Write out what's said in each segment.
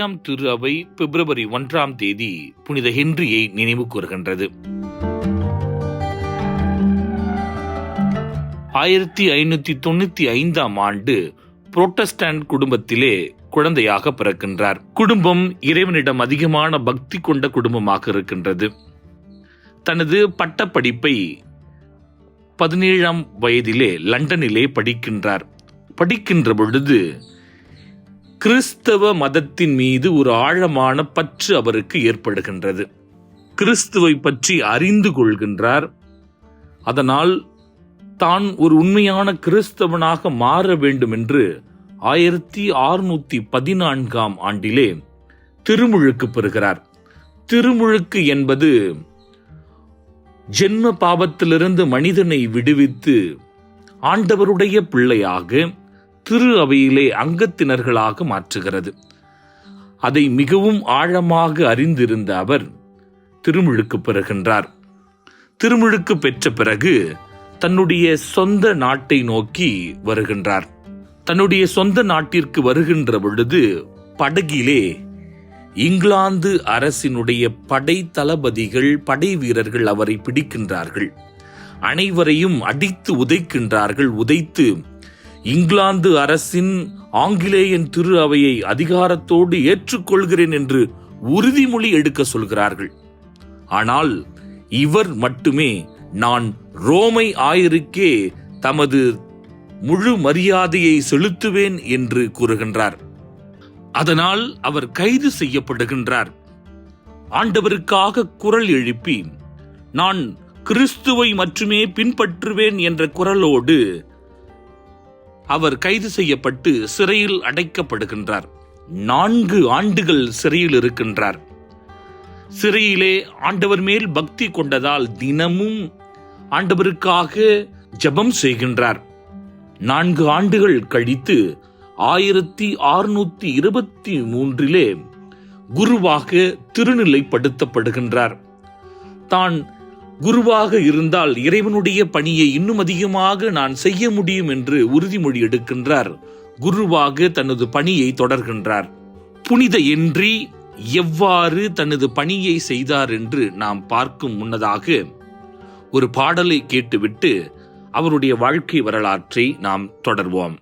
தாயாம் திரு அவை பிப்ரவரி ஒன்றாம் தேதி புனித ஹென்ரியை நினைவு கூறுகின்றது. ஆயிரத்தி ஐநூத்தி தொண்ணூத்தி ஐந்தாம் ஆண்டு புரோட்டஸ்டன்ட் குடும்பத்திலே குழந்தையாக பிறக்கின்றார். குடும்பம் இறைவனிடம் அதிகமான பக்தி கொண்ட குடும்பமாக இருக்கின்றது. தனது பட்டப்படிப்பை பதினேழாம் வயதிலே லண்டனிலே படிக்கின்றார். படிக்கின்ற பொழுது கிறிஸ்தவ மதத்தின் மீது ஒரு ஆழமான பற்று அவருக்கு ஏற்படுகின்றது. கிறிஸ்துவை பற்றி அறிந்து கொள்கின்றார். அதனால் தான் ஒரு உண்மையான கிறிஸ்தவனாக மாற வேண்டும் என்று ஆயிரத்தி அறுநூத்தி பதினான்காம் ஆண்டிலே திருமுழுக்கு பெறுகிறார். திருமுழுக்கு என்பது ஜென்ம பாவத்திலிருந்து மனிதனை விடுவித்து ஆண்டவருடைய பிள்ளையாக திரு அவையிலே அங்கத்தினர்களாக மாற்றுகிறது. அதை மிகவும் ஆழமாக அறிந்திருந்த அவர் திருமுழுக்கு பெறுகின்றார். திருமுழுக்கு பெற்ற பிறகு தன்னுடைய சொந்த நாட்டை நோக்கி வருகின்றார். தன்னுடைய சொந்த நாட்டிற்கு வருகின்ற பொழுது படகிலே இங்கிலாந்து அரசினுடைய படை தளபதிகள் படை வீரர்கள் அவரை பிடிக்கின்றார்கள். அனைவரையும் அடித்து உதைக்கின்றார்கள் உதைத்து இங்கிலாந்து அரசின் ஆங்கிலேயன் திரு அவையை அதிகாரத்தோடு ஏற்றுக்கொள்கிறேன் என்று உறுதிமொழி எடுக்க சொல்கிறார்கள். ஆனால் இவர் மட்டுமே நான் ரோமை ஆயருக்கே தமது முழு மரியாதையை செலுத்துவேன் என்று கூறுகின்றார். அதனால் அவர் கைது செய்யப்படுகின்றார். ஆண்டவருக்காக குரல் எழுப்பி நான் கிறிஸ்துவை மட்டுமே பின்பற்றுவேன் என்ற குரலோடு அவர் கைது செய்யப்பட்டு சிறையில் அடைக்கப்படுகின்றார். நான்கு ஆண்டுகள் சிறையில் இருக்கின்றார். சிறையிலே ஆண்டவர் மேல் பக்தி கொண்டதால் தினமும் ஆண்டவருக்காக ஜெபம் செய்கின்றார். நான்கு ஆண்டுகள் கழித்து ஆயிரத்தி ஆறுநூத்தி இருபத்தி மூன்றிலே குருவாக திருநிலைப்படுத்தப்படுகின்றார். தான் குருவாக இருந்தால் இறைவனுடைய பணியை இன்னும் அதிகமாக நான் செய்ய முடியும் என்று உறுதிமொழி எடுக்கின்றார். குருவாக தனது பணியை தொடர்கின்றார். புனித என்றி எவ்வாறு தனது பணியை செய்தார் என்று நாம் பார்க்கும் முன்னதாக ஒரு பாடலை கேட்டுவிட்டு அவருடைய வாழ்க்கை வரலாற்றை நாம் தொடர்வோம்.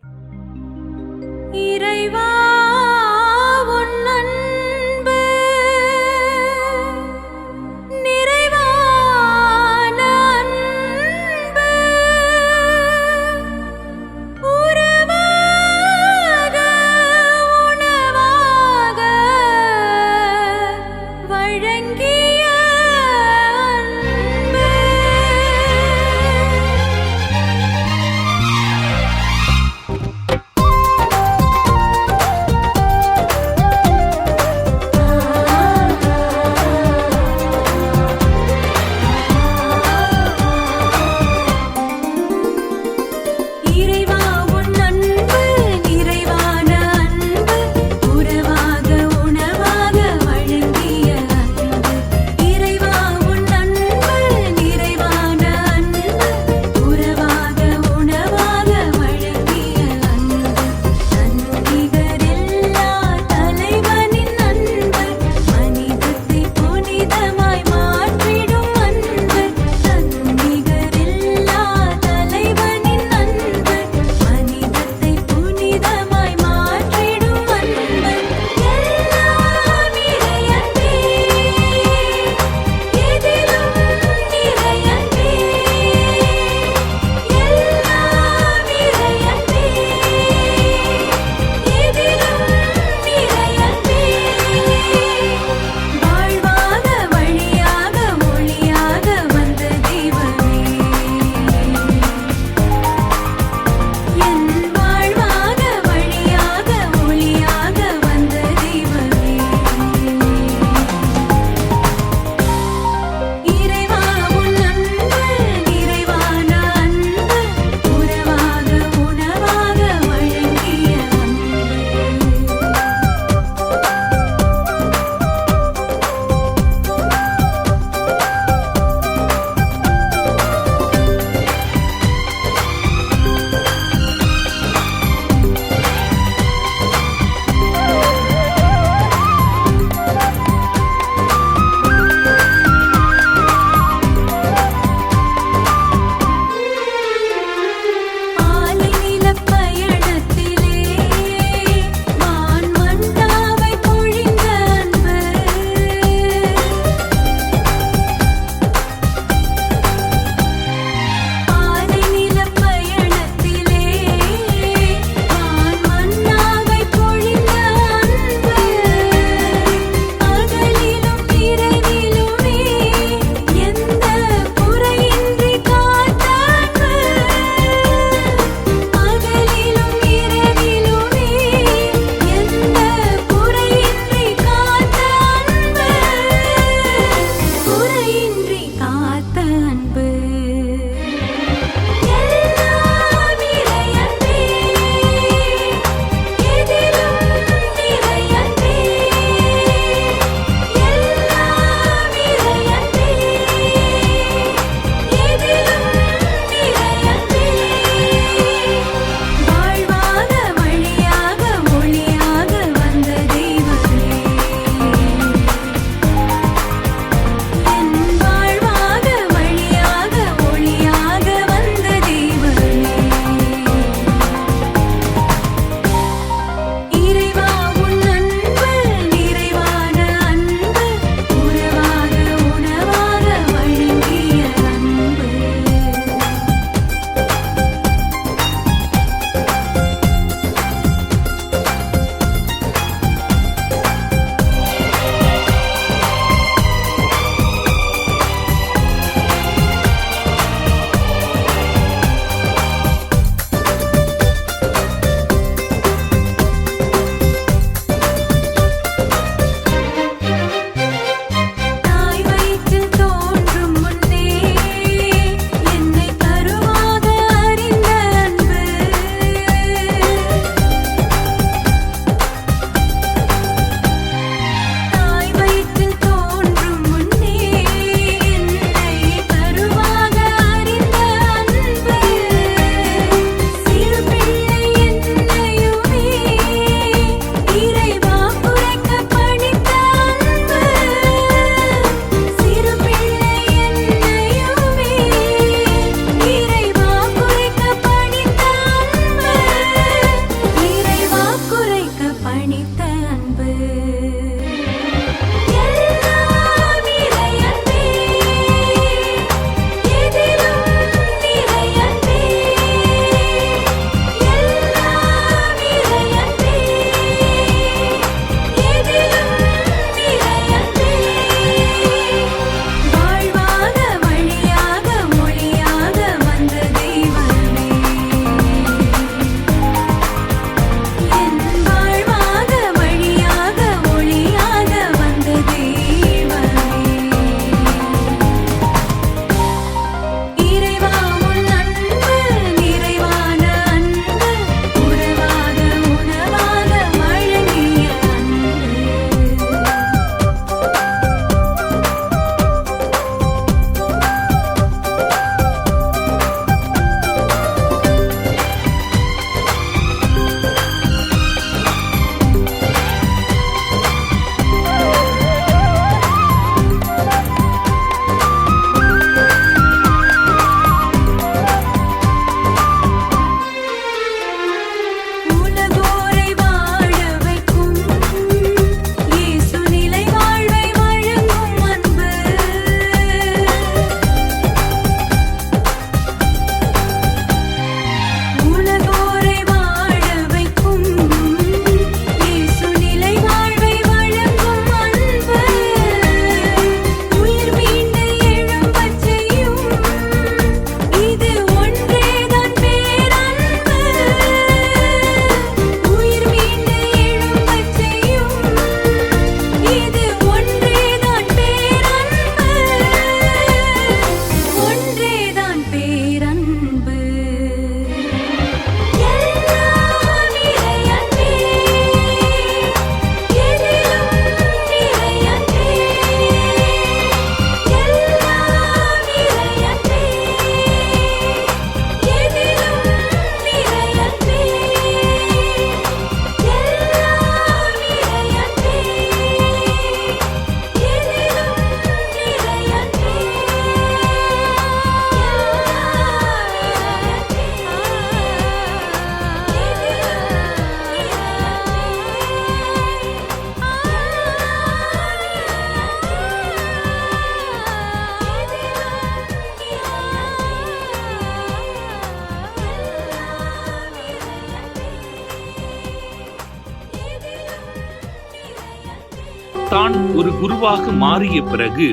குருவாக மாறிய பிறகு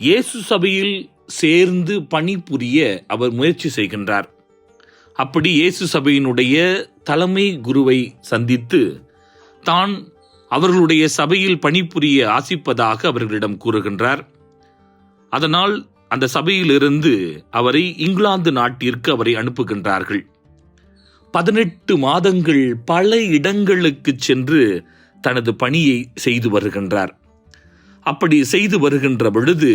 இயேசு சபையில் சேர்ந்து பணிபுரிய அவர் முயற்சி செய்கின்றார். அப்படி இயேசு சபையினுடைய தலைமை குருவை சந்தித்து தான் அவர்களுடைய சபையில் பணிபுரிய ஆசிப்பதாக அவர்களிடம் கூறுகின்றார். அதனால் அந்த சபையிலிருந்து அவரை இங்கிலாந்து நாட்டிற்கு அவரை அனுப்புகின்றார்கள். பதினெட்டு மாதங்கள் பல இடங்களுக்கு சென்று தனது பணியை செய்து வருகின்றார். அப்படி செய்து வருகின்ற பொழுது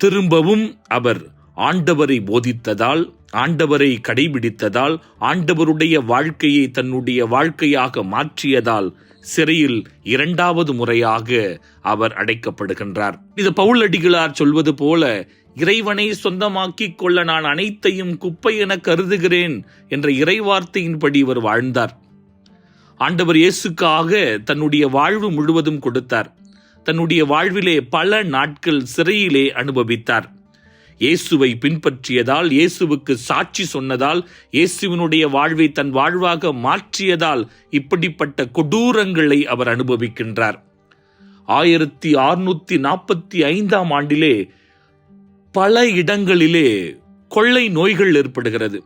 திரும்பவும் அவர் ஆண்டவரை போதித்ததால் ஆண்டவரை கடைபிடித்ததால் ஆண்டவருடைய வாழ்க்கையை தன்னுடைய வாழ்க்கையாக மாற்றியதால் சிறையில் இரண்டாவது முறையாக அவர் அடைக்கப்படுகின்றார். இது பவுலடிகளார் சொல்வது போல இறைவனை சொந்தமாக்கிக் கொள்ள நான் அனைத்தையும் குப்பை என கருதுகிறேன் என்ற இறைவார்த்தையின்படி இவர் வாழ்ந்தார். ஆண்டவர் இயேசுக்காக தன்னுடைய வாழ்வு முழுவதும் கொடுத்தார். தன்னுடைய வாழ்விலே பல நாட்கள் சிறையிலே அனுபவித்தார். இயேசுவை பின்பற்றியதால் இயேசுவுக்கு சாட்சி சொன்னதால் இயேசுவினுடைய வாழ்வை தன் வாழ்வாக மாற்றியதால் இப்படிப்பட்ட கொடூரங்களை அவர் அனுபவிக்கின்றார். ஆயிரத்தி அறுநூத்தி நாற்பத்தி ஐந்தாம் ஆண்டிலே பல இடங்களிலே கொள்ளை நோய்கள் ஏற்படுகிறது.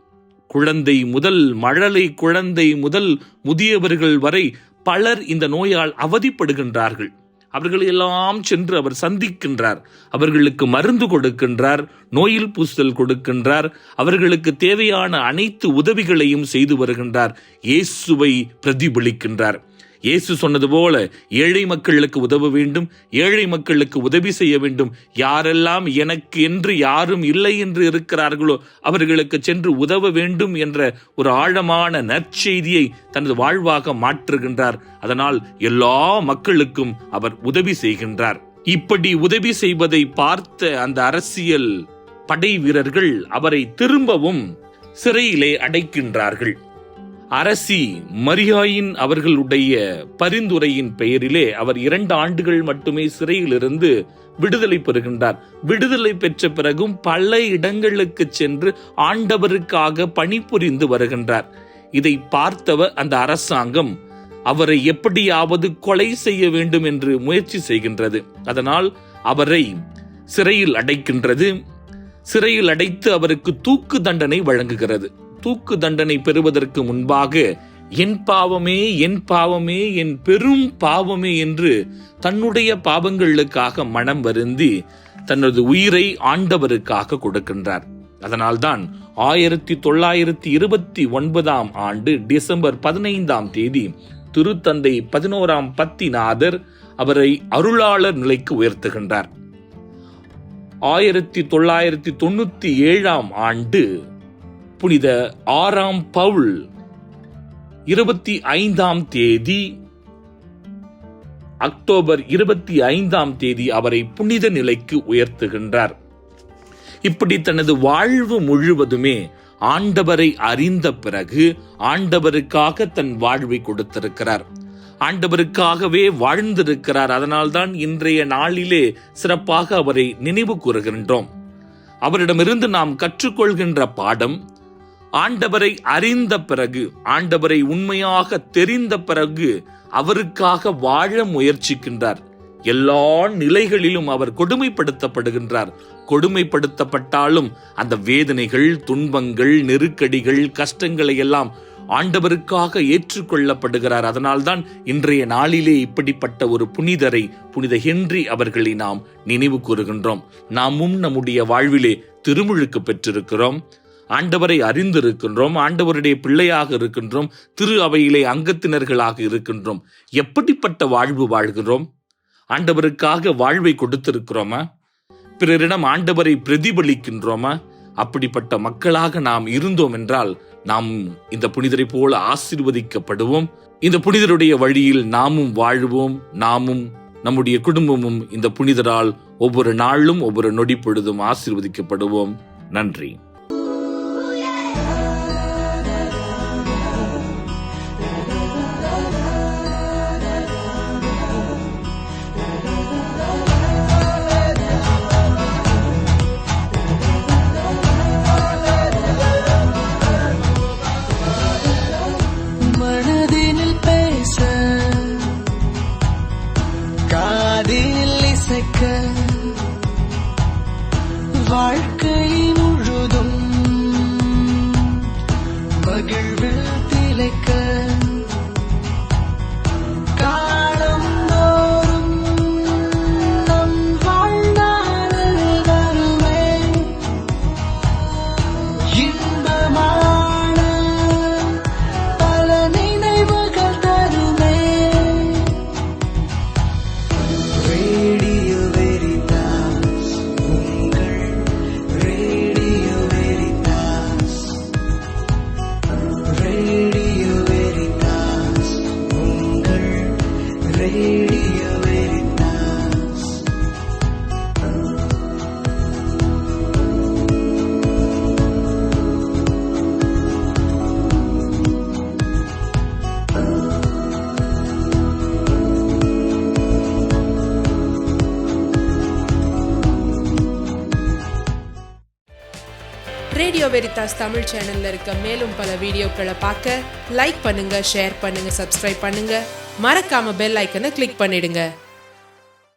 குழந்தை முதல் மழலை குழந்தை முதல் முதியவர்கள் வரை பலர் இந்த நோயால் அவதிப்படுகின்றார்கள். அவர்களை எல்லாம் சென்று அவர் சந்திக்கின்றார். அவர்களுக்கு மருந்து கொடுக்கின்றார் நோயில் பூசல் கொடுக்கின்றார் அவர்களுக்கு தேவையான அனைத்து உதவிகளையும் செய்து வருகின்றார். இயேசுவை பிரதிபலிக்கின்றார். இயேசு சொன்னது போல ஏழை மக்களுக்கு உதவ வேண்டும் ஏழை மக்களுக்கு உதவி செய்ய வேண்டும். யாரெல்லாம் எனக்கு என்று யாரும் இல்லை என்று இருக்கிறார்களோ அவர்களுக்கு சென்று உதவ வேண்டும் என்ற ஒரு ஆழமான நற்செய்தியை தனது வாழ்வாக மாற்றுகின்றார். அதனால் எல்லா மக்களுக்கும் அவர் உதவி செய்கின்றார். இப்படி உதவி செய்வதை பார்த்த அந்த அரசியல் படை வீரர்கள் அவரை திரும்பவும் சிறையிலே அடைக்கின்றார்கள். அரசி மரியாயின் அவர்களுடைய பரிந்துரையின் பெயரிலே அவர் இரண்டு ஆண்டுகள் மட்டுமே சிறையிலிருந்து விடுதலை பெறுகின்றார். விடுதலை பெற்ற பிறகும் பல இடங்களுக்கு சென்று ஆண்டவருக்காக பணிபுரிந்து வருகின்றார். இதை பார்த்தவர் அந்த அரசாங்கம் அவரை எப்படியாவது கொலை செய்ய வேண்டும் என்று முயற்சி செய்கின்றது. அதனால் அவரை சிறையில் அடைக்கின்றது. சிறையில் அடைத்து அவருக்கு தூக்கு தண்டனை வழங்குகிறது. தூக்கு தண்டனை பெறுவதற்கு முன்பாக என் பாவமே என் பாவமே என் பெரும் பாவமே என்று தன்னுடைய பாவங்களுக்காக மனம் வருந்தி தனது உயிரை ஆண்டவருக்காக கொடுக்கின்றார். அதனால்தான் ஆயிரத்தி தொள்ளாயிரத்தி இருபத்தி ஒன்பதாம் ஆண்டு டிசம்பர் பதினைந்தாம் தேதி திருத்தந்தை பதினோராம் பத்திநாதர் அவரை அருளாளர் நிலைக்கு உயர்த்துகின்றார். ஆயிரத்தி தொள்ளாயிரத்தி தொண்ணூத்தி ஏழாம் ஆண்டு புனித ஆறாம் பவுல் இருபத்தி ஐந்தாம் தேதி அக்டோபர் இருபத்தி ஐந்தாம் தேதி அவரை புனித நிலைக்கு உயர்த்துகின்றார். இப்படி தனது வாழ்வு முழுவதுமே ஆண்டவரை அறிந்த பிறகு ஆண்டவருக்காக தன் வாழ்வை கொடுத்திருக்கிறார். ஆண்டவருக்காகவே வாழ்ந்திருக்கிறார். அதனால்தான் இன்றைய நாளிலே சிறப்பாக அவரை நினைவு கூறுகின்றோம். அவரிடமிருந்து நாம் கற்றுக்கொள்கின்ற பாடம் ஆண்டவரை அறிந்த பிறகு ஆண்டவரை உண்மையாக தெரிந்த பிறகு அவருக்காக வாழ முயற்சிக்கின்றார். எல்லா நிலைகளிலும் அவர் கொடுமைப்படுத்தப்படுகின்றார். கொடுமைப்படுத்தப்பட்டாலும் அந்த வேதனைகள் துன்பங்கள் நெருக்கடிகள் கஷ்டங்களை எல்லாம் ஆண்டவருக்காக ஏற்றுக்கொள்ளப்படுகிறார். அதனால்தான் இன்றைய நாளிலே இப்படிப்பட்ட ஒரு புனிதரை புனித ஹென்றி அவர்களை நாம் நினைவு கூறுகின்றோம். நாமும் நம்முடைய வாழ்விலே திருமுழுக்கு பெற்றிருக்கிறோம். ஆண்டவரை அறிந்திருக்கின்றோம் ஆண்டவருடைய பிள்ளையாக இருக்கின்றோம் திரு அவையிலே அங்கத்தினர்களாக இருக்கின்றோம். எப்படிப்பட்ட வாழ்வு வாழ்கிறோம் ஆண்டவருக்காக வாழ்வை கொடுத்திருக்கிறோமா? பிறரிடம் ஆண்டவரை பிரதிபலிக்கின்றோமா? அப்படிப்பட்ட மக்களாக நாம் இருந்தோம் என்றால் நாம் இந்த புனிதரை போல ஆசீர்வதிக்கப்படுவோம். இந்த புனிதருடைய வழியில் நாமும் வாழ்வோம் நாமும் நம்முடைய குடும்பமும் இந்த புனிதரால் ஒவ்வொரு நாளும் ஒவ்வொரு நொடி பொழுதும் ஆசீர்வதிக்கப்படுவோம். நன்றி. love. மகிழ்வில் திளைக்க Radio Veritas Radio Veritas Tamil சேனல்ல இருக்க மேலும் பல வீடியோக்களை பார்க்க லைக் பண்ணுங்க ஷேர் பண்ணுங்க சப்ஸ்கிரைப் பண்ணுங்க. மறக்காம பெல் ஐக்கனை கிளிக் பண்ணிடுங்க.